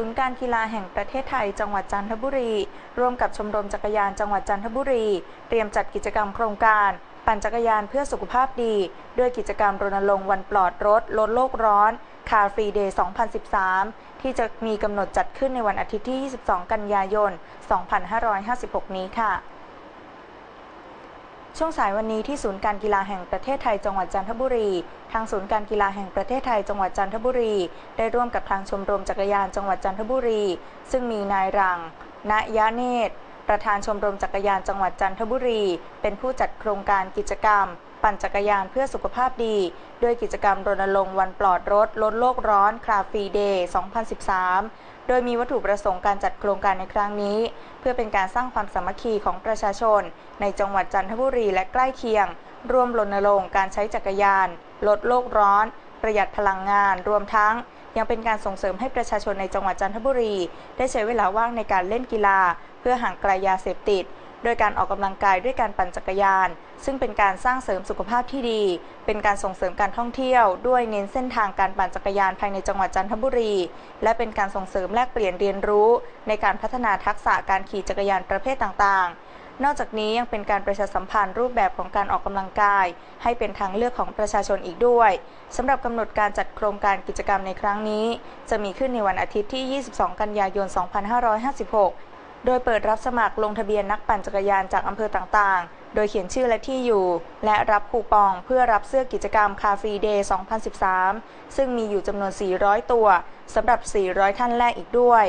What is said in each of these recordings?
ศูนย์การกีฬาแห่งประเทศไทย จังหวัดจันทบุรี ร่วมกับชมรมจักรยานจังหวัดจันทบุรี เตรียมจัดกิจกรรมโครงการ ปั่นจักรยานเพื่อสุขภาพดี ด้วยกิจกรรมรณรงค์วันปลอดรถลดโลกร้อนคาร์ฟรีเดย์ 2013 ที่จะมีกำหนดจัดขึ้นในวันอาทิตย์ที่ 22 กันยายน 2556 นี้ค่ะ ช่วงสายวันนี้ที่ศูนย์การกีฬาแห่งประเทศไทยจังหวัดจันทบุรี ทางศูนย์การกีฬาแห่งประเทศไทยจังหวัดจันทบุรี ได้ร่วมกับทางชมรมจักรยานจังหวัดจันทบุรี ซึ่งมีนายรัง ณยะเนตร ประธานชมรมจักรยานจังหวัดจันทบุรี เป็นผู้จัดโครงการกิจกรรม ปั่นจักรยานเพื่อสุขภาพดี ด้วยกิจกรรมรณรงค์วันปลอดรถลดโลกร้อนคราฟรีเดย์ 2013 โดยมีวัตถุประสงค์การจัดโครงการในครั้งนี้ เพื่อเป็นการสร้างความสามัคคีของประชาชน ในจังหวัดจันทบุรีและใกล้เคียง ร่วมรณรงค์การใช้จักรยาน ลดโลกร้อน ประหยัดพลังงาน รวมทั้งยังเป็นการส่งเสริมให้ประชาชนในจังหวัดจันทบุรี ได้ใช้เวลาว่างในการเล่นกีฬา เพื่อห่างไกลยาเสพติด โดยการออกกำลังกายด้วยการปั่นจักรยาน ซึ่งเป็นการสร้างเสริมสุขภาพที่ดี เป็นการส่งเสริมการท่องเที่ยว ด้วยเน้นเส้นทางการปั่นจักรยานภายในจังหวัดจันทบุรี และเป็นการส่งเสริมแลกเปลี่ยนเรียนรู้ ในการพัฒนาทักษะการขี่จักรยานประเภทต่างๆนอกจากนี้ยังเป็นการประชาสัมพันธ์รูปแบบของการออกกำลังกาย ให้เป็นทางเลือกของประชาชนอีกด้วยสำหรับกำหนดการจัดโครงการกิจกรรมในครั้งนี้ จะมีขึ้นในวันอาทิตย์ที่ 22 กันยายน 2556 โดยเปิดรับสมัครลงทะเบียนนักปั่นจักรยานจากอำเภอต่างๆ โดยเขียนชื่อและที่อยู่ และรับคูปองเพื่อรับเสื้อกิจกรรมคาฟรีเดย์2013 ซึ่งมีอยู่จำนวน 400 ตัวสำหรับ 400 ท่านแรกอีกด้วย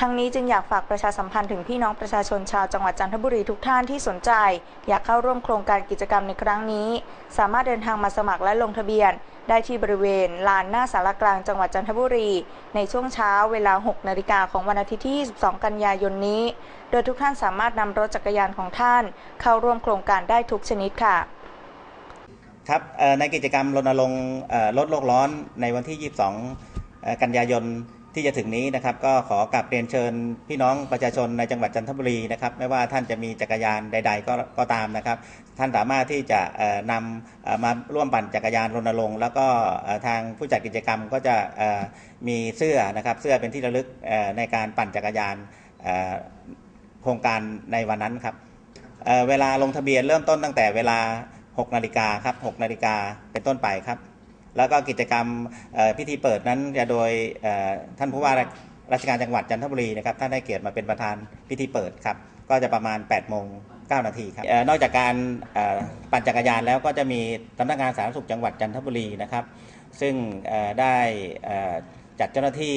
ทั้งนี้จึงอยากฝากประชาสัมพันธ์ถึงพี่น้องประชาชนชาวจังหวัดจันทบุรีทุกท่านที่สนใจ อยากเข้าร่วมโครงการกิจกรรมในครั้งนี้ สามารถเดินทางมาสมัครและลงทะเบียน ได้ที่บริเวณลานหน้าสารกลางจังหวัดจันทบุรี ในช่วงเช้าเวลา 6 นาฬิกาของวันอาทิตย์ที่ 22 กันยายนนี้ โดยทุกท่านสามารถนำรถจักรยานของท่าน เข้าร่วมโครงการได้ทุกชนิดค่ะครับในกิจกรรมรณรงค์ลดโลกร้อนในวันที่ 22เอ่อกันยายน ที่จะถึงนี้นะครับก็ขอกลับเรียนเชิญพี่น้องประชาชนในจังหวัดจันทบุรีนะครับไม่ว่าท่านจะมีจักรยานใด ๆ ก็ก็ตามนะครับ ท่านสามารถที่จะนำมาร่วมปั่นจักรยานรณรงค์แล้วก็ทางผู้จัดกิจกรรมก็จะมีเสื้อนะครับเสื้อเป็นที่ระลึกในการปั่นจักรยานโครงการในวันนั้นครับเอ่อเวลาลงทะเบียนเริ่มต้นตั้งแต่เวลา 6 นาฬิกาครับ6นาฬิกาเป็นต้นไปครับ แล้วก็กิจกรรมพิธีเปิดนั้นจะโดยท่านผู้ว่าราชการจังหวัดจันทบุรีนะครับท่านได้เกียรติมาเป็นประธานพิธีเปิดครับก็จะประมาณ8โมง9นาทีครับนอกจากการปั่นจักรยานแล้วก็จะมีสำนักงานสาธารณสุขจังหวัดจันทบุรีนะครับ ซึ่งได้จัดเจ้าหน้าที่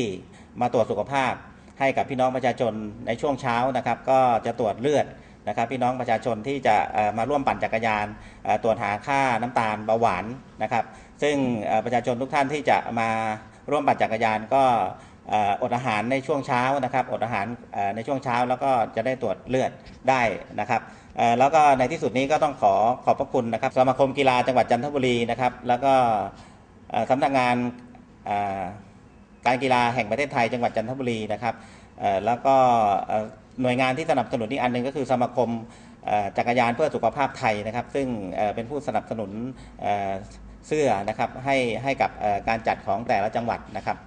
มาตรวจสุขภาพให้กับพี่น้องประชาชนในช่วงเช้านะครับ ก็จะตรวจเลือด นะครับพี่น้องประชาชนที่จะมาร่วมปั่นจักรยานตรวจหาค่าน้ำตาลเบาหวานนะครับ ซึ่งประชาชนทุกท่านที่จะมาร่วมปั่นจักรยานก็อดอาหารในช่วงเช้านะครับอดอาหารในช่วงเช้าแล้วก็จะได้ตรวจเลือดได้นะครับแล้วก็ในที่สุดนี้ก็ต้องขอขอบพระคุณนะครับสมาคมกีฬาจังหวัดจันทบุรีนะครับ แล้วก็สำนักงานการกีฬาแห่งประเทศไทยจังหวัดจันทบุรีนะครับแล้วก็ หน่วยงานที่สนับสนุนอีกอันหนึ่งก็คือสมาคมจักรยานเพื่อสุขภาพไทยนะครับ ซึ่งเป็นผู้สนับสนุนเสื้อนะครับให้ให้กับการจัดของแต่ละจังหวัดนะครับ